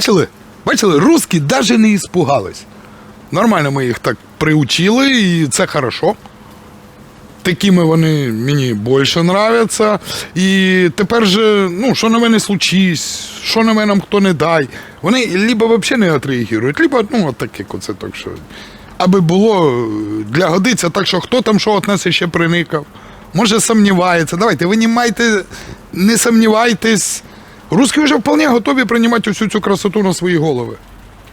Бачили? Бачили, русські навіть не іспугались. Нормально ми їх так приучили, і це хорошо. Такими вони мені більше нравляться. І тепер же, ну, що на мене случись, що на мене хто не дай. Вони либо взагалі не відреагують, либо, ну, от так, як оце так, що. Аби було е, для годиться так, що хто там що від нас ще приникав. Може, сумнівається. Давайте, ви не майте, не сумнівайтесь. Русські вже вполне готові приймати усю цю красоту на свої голови.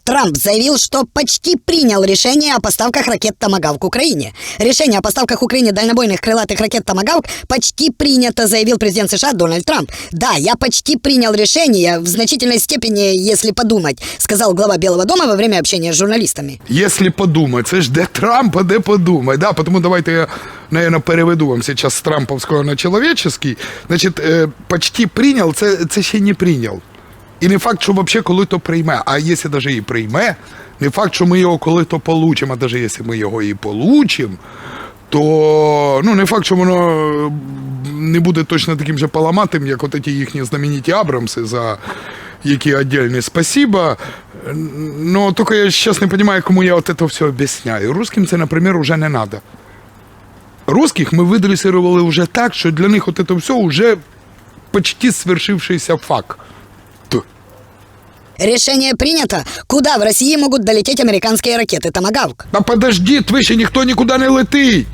Трамп заявил, что почти принял решение о поставках ракет «Томагавк» Украине. Решение о поставках Украине дальнобойных крылатых ракет «Томагавк» почти принято, заявил президент США Дональд Трамп. Да, я почти принял решение, в значительной степени, если подумать, сказал глава Белого дома во время общения с журналистами. Если подумать, це ж де Трамп, а де подумай. Да, потому давайте я, наверное, переведу вам сейчас з трамповського на человеческий. Значить, е, почти прийняв, це, це ще не прийняв. І не факт, що взагалі коли то прийме. А якщо навіть і прийме, не факт, що ми його коли то получимо, а навіть якщо ми його і получимо, то ну, не факт, що воно не буде точно таким же поламатим, як от ті їхні знамениті Абрамси, за які отдельне спасибо. Но только я сейчас не понимаю, кому я вот это все объясняю. Русским це, например, уже не надо. Русских ми видресировали вже так, що для них вот это все вже почти свершившийся факт. Т- Решение принято. Куда в России могут долететь американские ракеты «Томагавк»? Та подождіть, ви ще ніхто нікуди не летить.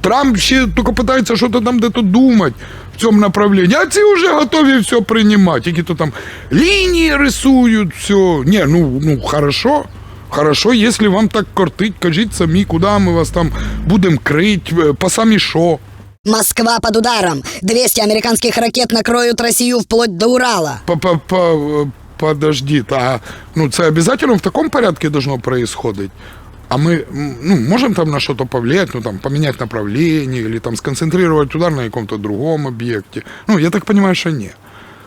Трамп ще тільки питається, що то там де-то думати в цьому направленні. А ці вже готові все приймати. Які то там лінії рисують, все. Ні, ну, ну хорошо. Хорошо, якщо вам так кортить, кажіть самі, куди ми вас там будемо крити, е, по самі що. Москва под ударом. 200 американских ракет накроют Россию вплоть до Урала. По- по- Подождіть, а ну це обязательно в такому порядку должно происходить? А мы ну, можем там на что-то повлиять, ну там поменять направление или там сконцентрировать удар на каком-то другом объекте? Ну, я так понимаю, что нет.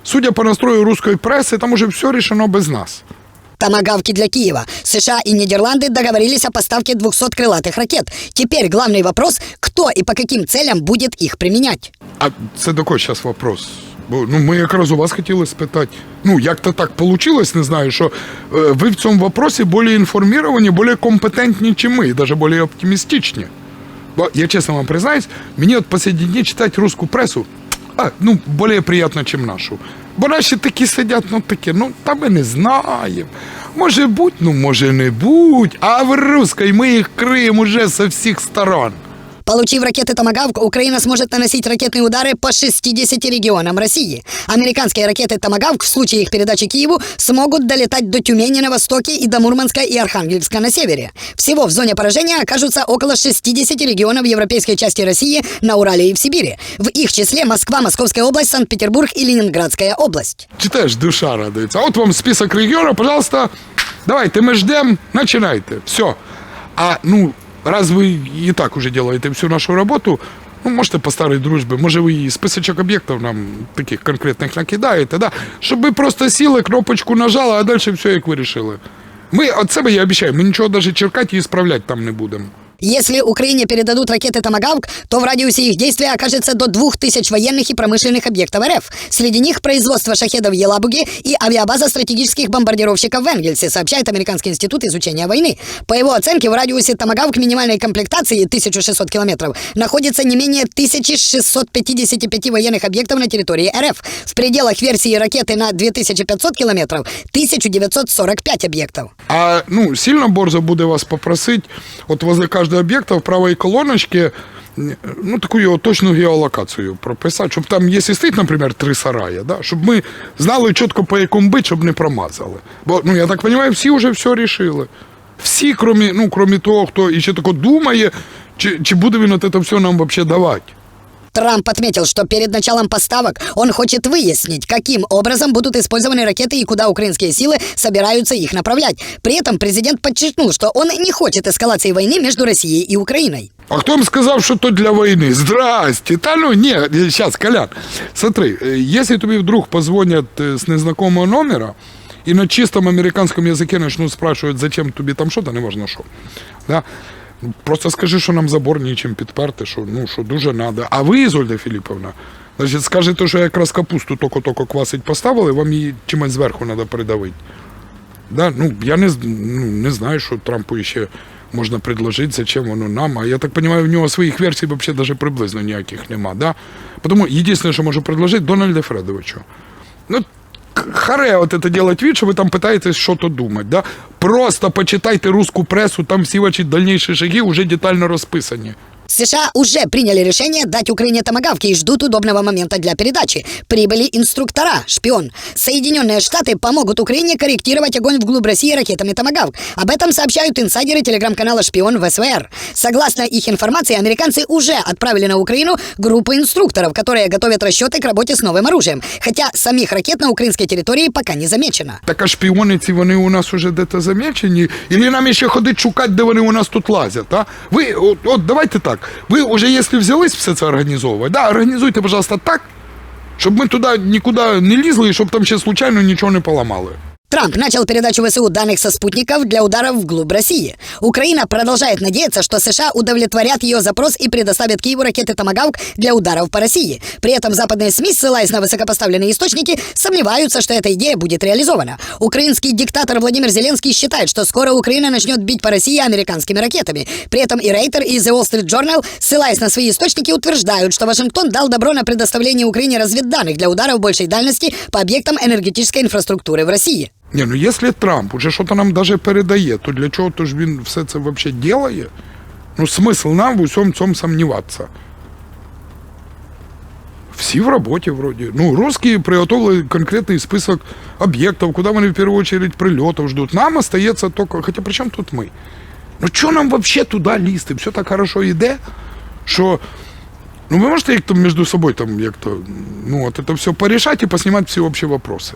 Судя по настрою русской прессы, там уже все решено без нас. Томагавки для Киева. США и Нидерланды договорились о поставке 200 крылатых ракет. Теперь главный вопрос, кто и по каким целям будет их применять. А це такой зараз вопрос. Бо ну, ми якраз у вас хотіли спитати. Ну, як-то так получилось, не знаю, що е, ви в цьому вопросі більш інформовані, більш компетентні, ніж ми, і навіть більш оптимістичні. Бо я чесно вам признаюсь, мені от последні дні читати русську пресу, а, ну, більш приємно, ніж нашу. Бо наші такі сидять, ну такі, ну та ми не знаємо. Може бути, ну може не бути. А в русській ми їх криємо уже со всіх сторон. Получив ракеты «Томагавк», Украина сможет наносить ракетные удары по 60 регионам России. Американские ракеты «Томагавк» в случае их передачи Киеву смогут долетать до Тюмени на востоке и до Мурманска и Архангельска на севере. Всего в зоне поражения окажутся около 60 регионов европейской части России на Урале и в Сибири. В их числе Москва, Московская область, Санкт-Петербург и Ленинградская область. Читаешь, душа радуется. А вот вам список регионов, пожалуйста, давайте, мы ждем, начинайте. Все. А, ну, раз вы и так уже делаете всю нашу работу, ну, можете по старой дружбе, може ви і списочок об'єктів нам таких конкретних накидаєте, да? щоб ви просто сіли, кнопочку нажали, а далі все як вирішили. Ми от себе я обіцяю, ми нічого навіть черкати і справляти там не будемо. Если Украине передадут ракеты «Томагавк», то в радиусе их действия окажется до 2000 военных и промышленных объектов РФ. Среди них производство шахедов в Елабуге и авиабаза стратегических бомбардировщиков в Энгельсе, сообщает Американский институт изучения войны. По его оценке, в радиусе «Томагавк» минимальной комплектации 1600 километров находится не менее 1655 военных объектов на территории РФ. В пределах версии ракеты на 2500 километров 1945 объектов. А ну, сильно борзо буде вас попросити, от возле кожного об'єкта в правій колоночці, ну, таку його точну геолокацію прописати, щоб там, якщо стоїть, наприклад, три сараї, да, щоб ми знали чітко по якому бить, щоб не промазали. Бо, ну, я так розумію, всі вже все рішили. Всі, крім, ну, крім того, хто ще тако думає, чи, чи буде він от це все нам взагалі давати. Трамп отметил, что перед началом поставок он хочет выяснить, каким образом будут использованы ракеты и куда украинские силы собираются их направлять. При этом президент подчеркнул, что он не хочет эскалации войны между Россией и Украиной. А хто вам сказав, що то для війни? Здрасте. Та ну ні, зараз, Колян, смотри, е, якщо тобі вдруг позвонять е, з незнакомого номера, і на чистому американському язикі почнуть спрашивать, зачем тобі там що, то не можна що. Да? Просто скажи, що нам забор нічим підперти, що, ну, що дуже треба. А ви, Ізольда Філіповна, значить, скажете, що якраз капусту тільки-тільки квасить поставили, вам її чимось зверху треба придавити. Да? Ну, я не, ну, не знаю, що Трампу ще можна предложити, зачем воно нам. А я так розумію, в нього своїх версій взагалі даже приблизно ніяких нема. Да? Тому єдине, що можу предложити, Дональду Фредовичу. Ну, харе от это делать вид, що ви там питаєтесь що-то думати. Да? Просто почитайте русскую прессу, там всі ваші дальніші шаги вже детально розписані. США уже приняли решение дать Украине томагавки и ждут удобного момента для передачи. Прибыли инструктора, шпион. Соединенные Штаты помогут Украине корректировать огонь вглубь России ракетами «Томагавк». Об этом сообщают инсайдеры телеграм-канала «Шпион» в СВР. Согласно их информации, американцы уже отправили на Украину группу инструкторов, которые готовят расчеты к работе с новым оружием. Хотя самих ракет на украинской территории пока не замечено. Так а шпіони ці вони у нас уже де-то замечені, і нам ще ходить шукати, де вони у нас тут лазять. А? Ви, от, от давайте так. Ви вже, якщо взялись все це організовувати, да, організуйте, пожалуйста, так, щоб ми туди нікуди не лізли і щоб там ще случайно нічого не поламали. Трамп начал передачу ВСУ данных со спутников для ударов вглубь России. Украина продолжает надеяться, что США удовлетворят ее запрос и предоставят Киеву ракеты «Томагавк» для ударов по России. При этом западные СМИ, ссылаясь на высокопоставленные источники, сомневаются, что эта идея будет реализована. Украинский диктатор Владимир Зеленский считает, что скоро Украина начнет бить по России американскими ракетами. При этом и Рейтер, и The Wall Street Journal, ссылаясь на свои источники, утверждают, что Вашингтон дал добро на предоставление Украине разведданных для ударов большей дальности по объектам энергетической инфраструктуры в России. Ні, ну якщо Трамп уже щось нам даже передає, то для чого то ж він все це взагалі ділає? Ну, смисл нам в усьому цьому сомніватися. Всі в роботі вроді. Ну, русские приготовили конкретний список об'єктів, куди вони в першу очередь прильотів ждуть. Нам остається тільки, хоча при чому тут ми? Ну що нам взагалі туди лізти? Все так хорошо йде, що. Ну, ви можете як-то між собою там як-то, ну, от це все порішати і поснімати всі общі вопроси.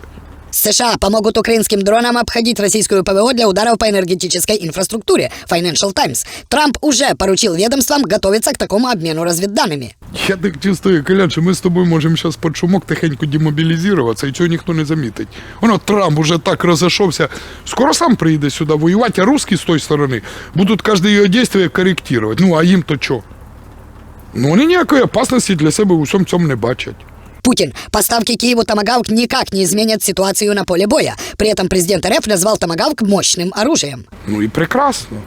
США помогут украинским дронам обходить российскую ПВО для ударов по энергетической инфраструктуре. Financial Times. Трамп уже поручил ведомствам готовиться к такому обмену разведданными. Я так чувствую, Колян, що ми з тобою можемо зараз під шумок тихенько демобілізуватися, і цього ніхто не замітить. Воно Трамп уже так розійшовся. Скоро сам приїде сюди воювати, а русські з тої сторони будуть кожне його дійство коректувати. Ну, а їм то що? Ну, вони ніякої опасності для себе у всьому цьому не бачать. Путин. Поставки Киеву «Томагавк» никак не изменят ситуацию на поле боя. При этом президент РФ назвал «Томагавк» мощным оружием. Ну і прекрасно.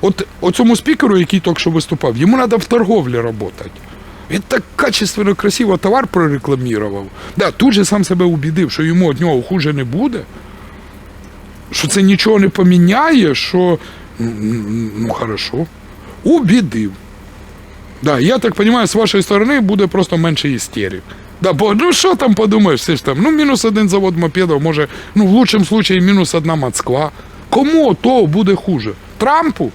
От оцьому спікеру, який тільки що виступав, йому треба в торговлі працювати. Він так качественно, красиво товар прорекламував. Да, тут же сам себе убідив, що йому від нього хуже не буде. Що це нічого не поміняє, що м, ну хорошо. Убідив. Да, я так розумію, з вашої сторони буде просто менше істерик. Да, бо ну що там подумаєш, все ж там, ну мінус один завод мопедів, може, ну в лучшем случае мінус одна Москва. Кому то буде хуже? Трампу?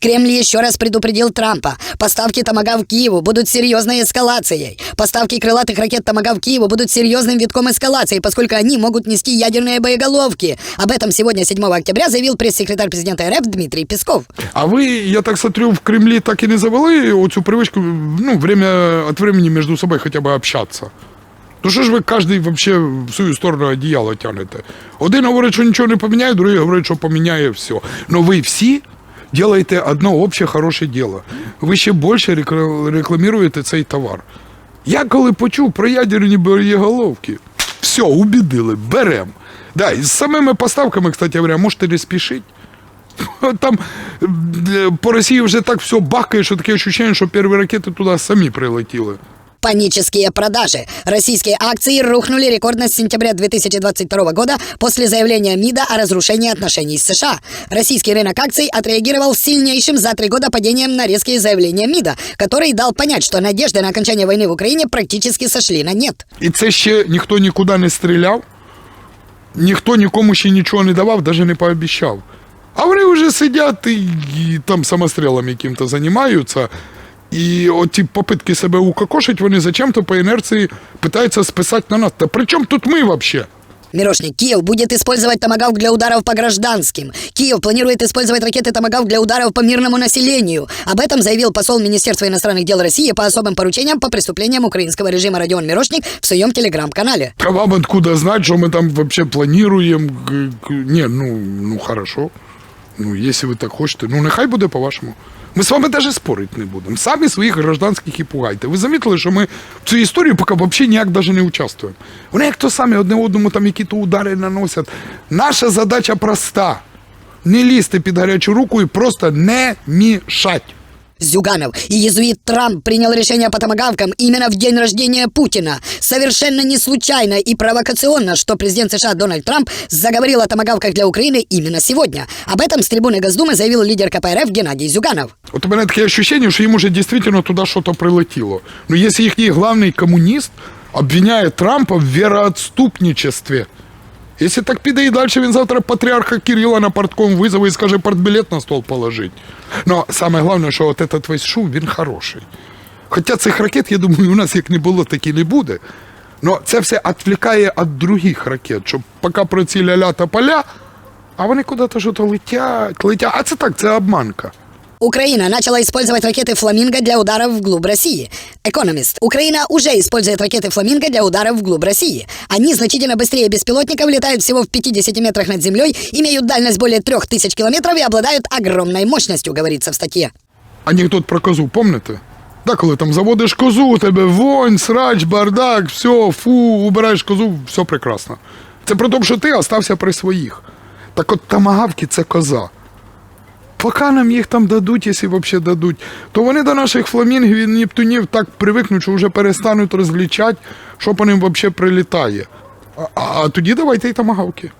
Кремль еще раз предупредил Трампа. Поставки «Томагавк» Киеву будут серьезной эскалацией. Поставки крылатых ракет «Томагавк» Киеву будут серьезным витком эскалации, поскольку они могут нести ядерные боеголовки. Об этом сегодня, 7 октября, заявил пресс-секретарь президента РФ Дмитрий Песков. А ви, я так смотрю, в Кремлі так і не завели оцю привичку, ну, время від времени між собою хоча б общатися. То що ж ви кожен вообще в свою сторону одіяло тянете? Один говорить, що нічого не поміняє, другий говорить, що поміняє все. Но ви всі делаєте одно обще хороше діло. Ви ще більше рекла- рекламуєте цей товар. Я коли почув про ядерні боєголовки, все, убідили, берем. Да, з самими поставками, кстати говоря, можете не спішити. Там е, по Росії вже так все бахкає, що таке ощущення, що перші ракети туди самі прилетіли. Панические продажи. Российские акции рухнули рекордно с сентября 2022 года после заявления МИДа о разрушении отношений с США. Российский рынок акций отреагировал сильнейшим за три года падением на резкие заявления МИДа, который дал понять, что надежды на окончание войны в Украине практически сошли на нет. І це ще ніхто нікуди не стріляв, ніхто нікому ще нічого не давав, навіть не пообіцяв. А вони вже сидять і, і там самострілом яким-то займаються. І оті попитки себе укокошить, вони зачем-то по інерції питаються списати на нас. Та при чому тут ми взагалі? Мирошник, Киев будет использовать «Томагавк» для ударов по гражданским. Киев планирует использовать ракеты «Томагавк» для ударов по мирному населению. Об этом заявил посол Министерства иностранных дел России по особым поручениям по преступлениям украинского режима Родион Мирошник в своем телеграм-канале. А вам откуда знать, что мы там вообще планируем? Г- г- Не, ну, ну хорошо. Ну, якщо ви так хочете. Ну, нехай буде по-вашому. Ми з вами навіть спорити не будемо. Самі своїх гражданських і пугайте. Ви замітили, що ми в цю історію поки взагалі ніяк навіть не участвуємо. Вони як то самі одне одному там які-то удари наносять. Наша задача проста: не лізти під гарячу руку і просто не мішать. Зюганов и езуит Трамп принял решение по томагавкам именно в день рождения Путина. Совершенно не случайно и провокационно, что президент США Дональд Трамп заговорил о томагавках для Украины именно сегодня. Об этом с трибуны Госдумы заявил лидер КПРФ Геннадий Зюганов. От у мене таке ощущение, що їм уже дійсно туди щось прилетіло. Ну, якщо їхній главний комуніст обвиняє Трампа в вероотступничестві. Якщо так піде і далі, він завтра патріарха Кирила на портком визове і скаже партбілет на стол положить. Ну, саме головне, що от этот весь шум, він хороший. Хоча цих ракет, я думаю, у нас як не було, так і не буде. Но це все відвлікає від других ракет, щоб поки про ці ля-ля та поля, а вони куди-то летять, летять. А це так, це обманка. Украина начала использовать ракеты «Фламинго» для ударов вглубь России. Экономист. Украина уже использует ракеты «Фламинго» для ударов вглубь России. Они значительно быстрее беспилотников, летают всего в 50 метрах над землей, имеют дальность более 3000 километров и обладают огромной мощностью, говорится в статье. Анекдот про козу, помните? Да, коли там заводиш козу, у тебе вонь, срач, бардак, все, фу, убираєш козу, все прекрасно. Це про те, що ти остався при своїх. Так от тамагавки це коза. Поки нам їх там дадуть, якщо взагалі дадуть, то вони до наших фламінгів і нептунів так привикнуть, що вже перестануть розлічати, що по ним взагалі прилітає. А, а, тоді давайте й тамагавки.